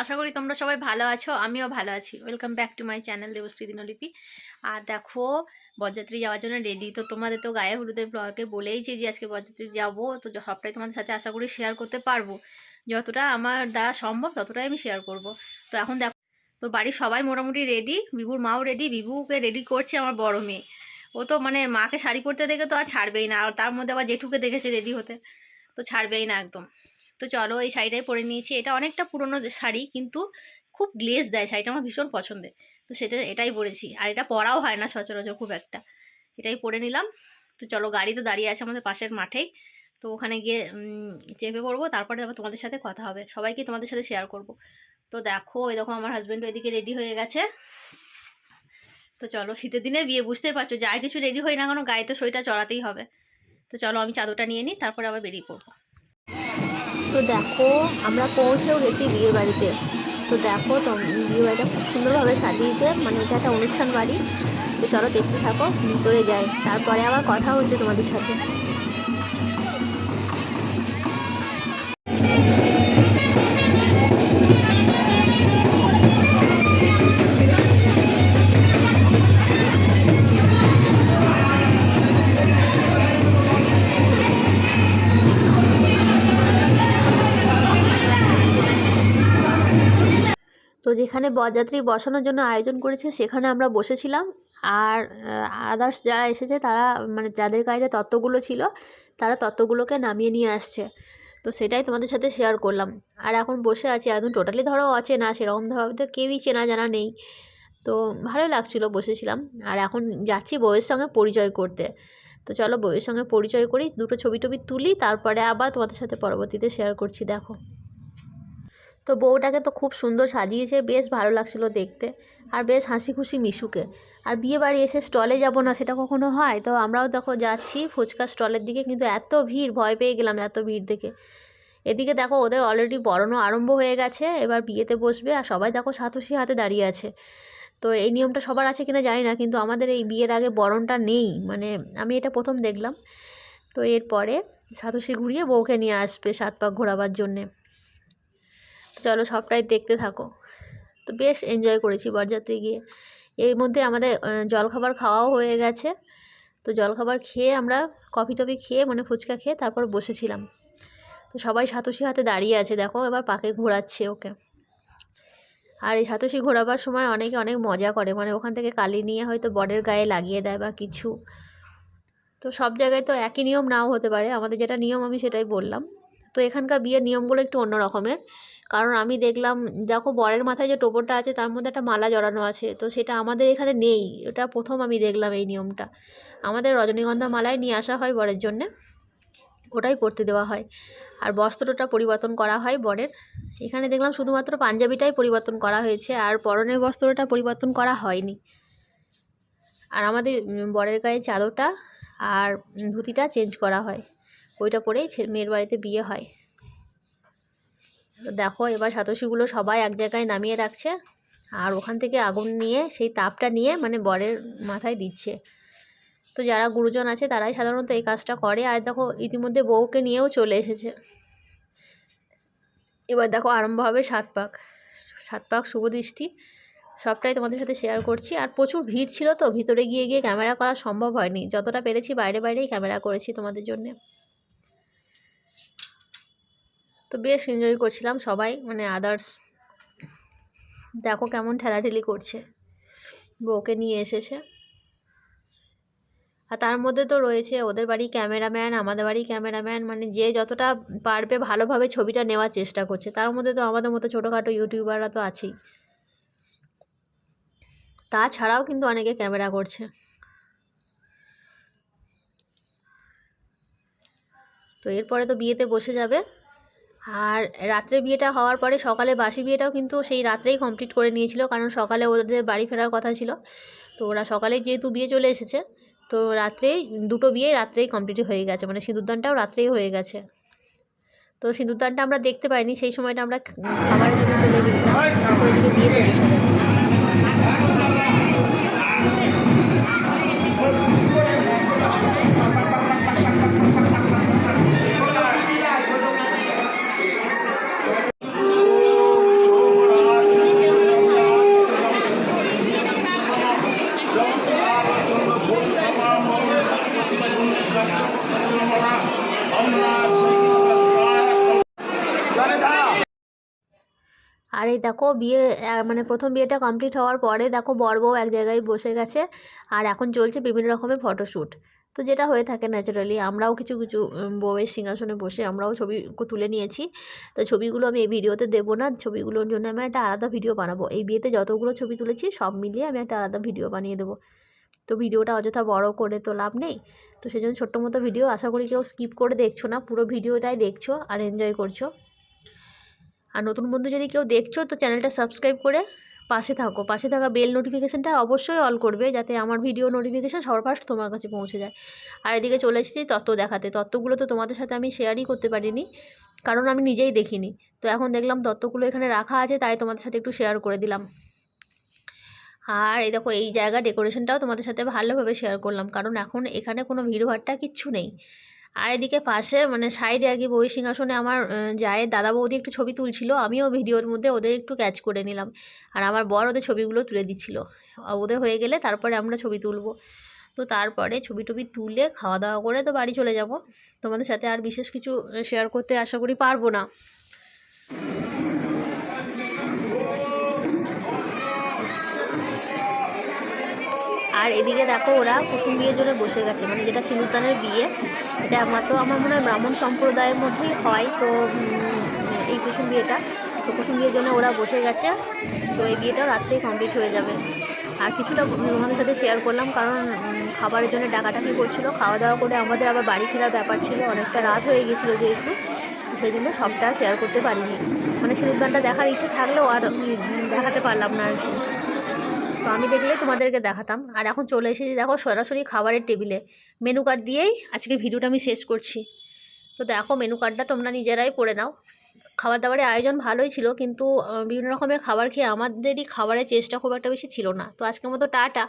আশা করি তোমরা সবাই ভালো আছো, আমিও ভালো আছি। Welcome back to my channel Debashree Dinlipi. আর দেখো, বরযাত্রী যাওয়ার জন্য রেডি তো তোমাদের তো গায়ে হলুদের ব্লগে বলেইছি যে আজকে বরযাত্রী যাব, তো সবটাই তোমাদের সাথে আশা করি শেয়ার করতে পারব। যতটা আমার দ্বারা সম্ভব ততটাই আমি শেয়ার করব। তো এখন দেখো, তো বাড়ির সবাই মোটামুটি রেডি বিভুর মাও রেডি বিভুকে রেডি করছে আমার বড় মেয়ে। ও তো মানে মাকে শাড়ি পরতে দেখে তো আর ছাড়বেই না, আর তার মধ্যে আবার জেঠুকে দেখেছে রেডি হতে। তো ছাড়বেই না একদম। তো চলো এই শাড়িটাই পরে নিয়েছি। এটা অনেকটা পুরনো শাড়ি, কিন্তু খুব গ্লেজ দেয়। শাড়িটা আমার ভীষণ পছন্দের। তো সেটা, এটাই পরেছি। আর এটা পরাও হয় না সচরাচর খুব একটা। এটাই পরে নিলাম। তো চলো গাড়ি তো দাঁড়িয়ে আছে আমাদের পাশের মাঠেই। তো ওখানে গিয়ে চেপে পড়ব। তারপরে আবার তোমাদের সাথে কথা হবে। সবাইকে তোমাদের সাথে শেয়ার করব। তো দেখো এই দেখো আমার হাজব্যান্ড এদিকে রেডি হয়ে গেছে। তো চলো, শীতের দিনে বিয়ে, বুঝতেই পারছ। যা কিছু রেডি হই না কেন, গায়ে তো সইটা চড়াতেই হবে। তো চলো, আমি চাদরটা নিয়ে নিই, তারপরে আবার বেরিয়ে পড়ব। তো দেখো, আমরা পৌঁছেও গেছি বিয়ের বাড়িতে। তো দেখো, তো বিয়ে বাড়িটা খুব সুন্দরভাবে সাজিয়েছে। মানে এটা একটা অনুষ্ঠান বাড়ি। তো চলো দেখতে থাকো, ভিতরে যাই। তারপরে আবার কথা হচ্ছে তোমাদের সাথে। তো যেখানে বরযাত্রী বসানোর জন্য আয়োজন করেছে সেখানে আমরা বসেছিলাম। আর আদার্স যারা এসেছে তারা মানে যাদের গায়ে তত্ত্বগুলো ছিল, তারা তত্ত্বগুলোকে নামিয়ে নিয়ে আসছে। তো সেটাই তোমাদের সাথে শেয়ার করলাম। আর এখন বসে আছি, একদম টোটালি ধরো অচেনা সেরকমভাবে তো কেউই চেনা জানা নেই। তো ভালোই লাগছিল বসেছিলাম। আর এখন যাচ্ছি বউয়ের সঙ্গে পরিচয় করতে। তো চলো বউয়ের সঙ্গে পরিচয় করি, দুটো ছবি টবি তুলি, তারপরে আবার তোমাদের সাথে পরবর্তীতে শেয়ার করছি, দেখো। তো বউটাকে তো খুব সুন্দর সাজিয়েছে, বেশ ভালো লাগছিল দেখতে। আর বেশ হাসি খুশি মিশুকে। আর বিয়ে বাড়ি এসে স্টলে যাব না সেটা কখনো হয়? তো আমরাও দেখো যাচ্ছি ফুচকা স্টলের দিকে, কিন্তু এত ভিড়, ভয় পেয়ে গেলাম এত ভিড় দেখে। এদিকে দেখো ওদের অলরেডি বরণও আরম্ভ হয়ে গেছে, এবার বিয়েতে বসবে আর সবাই দেখো সাতশি হাতে দাঁড়িয়ে আছে। তো এই নিয়মটা সবার আছে কিনা জানি না, কিন্তু আমাদের এই বিয়ের আগে বরণটা নেই মানে আমি এটা প্রথম দেখলাম। তো এরপরে সাতশি ঘুরিয়ে বউকে নিয়ে আসবে সাত পাক ঘোরাবার জন্যে। চলো সবটাই দেখতে থাকো। তো বেশ এনজয় করেছি বরযাত্রী গিয়ে। এর মধ্যে আমাদের জলখাবার খাওয়াও হয়ে গেছে। তো জলখাবার খেয়ে আমরা কফি টফি খেয়ে মানে ফুচকা খেয়ে তারপর বসেছিলাম। তো সবাই সাতশি হাতে দাঁড়িয়ে আছে, দেখো এবার পাকে ঘোরাচ্ছে ওকে। আর এই সাতশি ঘোরাবার সময় অনেকে অনেক মজা করে মানে ওখান থেকে কালি নিয়ে হয়তো বরের গায়ে লাগিয়ে দেয় বা কিছু। তো সব জায়গায় তো একই নিয়ম নাও হতে পারে, আমাদের যেটা নিয়ম আমি সেটাই বললাম। তো এখানকার বিয়ের নিয়মগুলো একটু অন্য রকমের। কারণ আমি দেখলাম, দেখো বরের মাথায় যে টোপরটা আছে, তার মধ্যে একটা মালা জড়ানো আছে, তো সেটা আমাদের এখানে নেই। এটা প্রথম আমি দেখলাম এই নিয়মটা। আমাদের রজনীগন্ধা মালায় নিয়ে আসা হয় বরের জন্যে। ওটাই পরতে দেওয়া হয়। আর বস্ত্রটা পরিবর্তন করা হয় বরের। এখানে দেখলাম শুধুমাত্র পাঞ্জাবিটাই পরিবর্তন করা হয়েছে, আর পরনের বস্ত্রটা পরিবর্তন করা হয়নি। আর আমাদের বরের গায়ে চাদরটা আর ধুতিটা চেঞ্জ করা হয়। ওইটা পরেই মেয়ের বাড়িতে বিয়ে হয়। দেখো এবার সাতশিগুলো সবাই এক জায়গায় নামিয়ে রাখছে আর ওখান থেকে আগুন নিয়ে সেই তাপটা নিয়ে মানে বরের মাথায় দিচ্ছে। তো যারা গুরুজন আছে তারাই সাধারণত এই কাজটা করে। আর দেখো ইতিমধ্যে বউকে নিয়েও চলে এসেছে। এবার দেখো আরম্ভ হবে সাত পাক। সাত পাক শুভ দৃষ্টি। সবটাই তোমাদের সাথে শেয়ার করছি। আর প্রচুর ভিড় ছিল তো ভিতরে গিয়ে গিয়ে ক্যামেরা করা সম্ভব হয়নি। যতটা পেরেছি বাইরে বাইরেই ক্যামেরা করেছি তোমাদের জন্যে। তো বেশ এনজয় করছিলাম সবাই মানে আদার্স দেখো কেমন ঠেলাঠেলি করছে। বউকে নিয়ে এসেছে। আর তার মধ্যে তো রয়েছে ওদের বাড়ি ক্যামেরাম্যান আমাদের বাড়ি ক্যামেরাম্যান মানে যে যতটা পারবে ভালোভাবে ছবিটা নেওয়ার চেষ্টা করছে। তার মধ্যে তো আমাদের মতো ছোটোখাটো ইউটিউবাররা তো আছেই। তাছাড়াও কিন্তু অনেকে ক্যামেরা করছে। তো এরপরে তো বিয়েতে বসে যাবে। আর রাত্রে বিয়েটা হওয়ার পরে সকালে বাসি বিয়েটাও কিন্তু সেই রাত্রেই কমপ্লিট করে নিয়েছিল, কারণ সকালে ওদের বাড়ি ফেরার কথা ছিল। তো ওরা সকালে যেহেতু বিয়ে চলে এসেছে, তো রাত্রেই, দুটো বিয়ে রাত্রেই কমপ্লিট হয়ে গেছে মানে সিঁদুরদানটাও রাত্রেই হয়ে গেছে। তো সিঁদুরদানটা আমরা দেখতে পাইনি, সেই সময়টা আমরা খাবারের জন্য চলে গেছিলাম। তো বসে এই দেখো বিয়ে মানে প্রথম বিয়েটা কমপ্লিট হওয়ার পরে দেখো বউ এক জায়গায় বসে গেছে আর এখন চলছে বিভিন্ন রকমের ফটোশ্যুট তো যেটা হয়ে থাকে ন্যাচারালি আমরাও কিছু কিছু বউয়ের সিংহাসনে বসে আমরাও ছবি তুলে নিয়েছি। তো ছবিগুলো আমি এই ভিডিওতে দেবো না, ছবিগুলোর জন্য আমি একটা আলাদা ভিডিও বানাবো। এই বিয়েতে যতগুলো ছবি তুলেছি সব মিলিয়ে আমি একটা আলাদা ভিডিও বানিয়ে দেবো। তো ভিডিওটা অযথা বড় করে তো লাভ নেই। তো সেই জন্য ছোট্ট মতো ভিডিও আশা করি কেউ স্কিপ করে দেখছ না, পুরো ভিডিওটাই দেখছ আর এনজয় করছ। আর নতুন বন্ধু যদি কেউ দেখছ, তো চ্যানেলটা সাবস্ক্রাইব করে পাশে থাকো। পাশে থাকা বেল নোটিফিকেশানটা অবশ্যই অল করবে, যাতে আমার ভিডিও নোটিফিকেশান সবার ফার্স্ট তোমার কাছে পৌঁছে যায়। আর এদিকে চলে এসেছি তত্ত্ব দেখাতে। তত্ত্বগুলো তো তোমাদের সাথে আমি শেয়ারই করতে পারিনি, কারণ আমি নিজেই দেখিনি। তো এখন দেখলাম তত্ত্বগুলো এখানে রাখা আছে, তাই তোমাদের সাথে একটু শেয়ার করে দিলাম। আর এই দেখো, এই জায়গা ডেকোরেশনটাও তোমাদের সাথে ভালোভাবে শেয়ার করলাম, কারণ এখন এখানে কোনো ভিড়ভাট্টা কিচ্ছু নেই। আর এদিকে পাশে মানে সাইডে আর কি বই সিংহাসনে আমার যায় দাদা বৌদি একটু ছবি তুলছিল, আমিও ভিডিওর মধ্যে ওদের একটু ক্যাচ করে নিলাম। আর আমার বর ওদের ছবিগুলো তুলে দিচ্ছিল। ওদের হয়ে গেলে তারপরে আমরা ছবি তুলবো। তো তারপরে ছবি টবি তুলে খাওয়া দাওয়া করে তো বাড়ি চলে যাব। তোমাদের সাথে আর বিশেষ কিছু শেয়ার করতে আশা করি পারব না। আর এদিকে দেখো ওরা কুসুম বিয়ের জন্য বসে গেছে মানে যেটা সিঁদুরদানের বিয়ে, এটা একমাত্র আমার মনে হয় ব্রাহ্মণ সম্প্রদায়ের মধ্যেই হয়, তো এই কুসুম বিয়েটা। তো কুসুম বিয়ের জন্য ওরা বসে গেছে, তো এই বিয়েটাও রাত্রেই কমপ্লিট হয়ে যাবে। আর কিছুটা তোমাদের সাথে শেয়ার করলাম, কারণ খাবারের জন্য ডাকাটাকি করছিল খাওয়া দাওয়া করে আমাদের আবার বাড়ি ফেরার ব্যাপার ছিল, অনেকটা রাত হয়ে গেছিল যেহেতু সেই জন্য সবটা শেয়ার করতে পারিনি। মানে সিঁদুরদানটা দেখার ইচ্ছে থাকলেও আর দেখাতে পারলাম না আর কি। তো আমি দেখলে তোমাদেরকে দেখাতাম। আর এখন চলে এসেছি দেখো সরাসরি খাবারের টেবিলে। মেনু কার্ড দিয়েই আজকে ভিডিওটা আমি শেষ করছি। তো দেখো মেনু কার্ডটা তোমরা নিজেরাই পড়ে নাও। খাবার দাবারের আয়োজন ভালোই ছিল কিন্তু বিভিন্ন রকমের খাবার খেয়ে আমাদেরই খাবারের চেষ্টা খুব একটা বেশি ছিল না। তো আজকের মতো টাটা।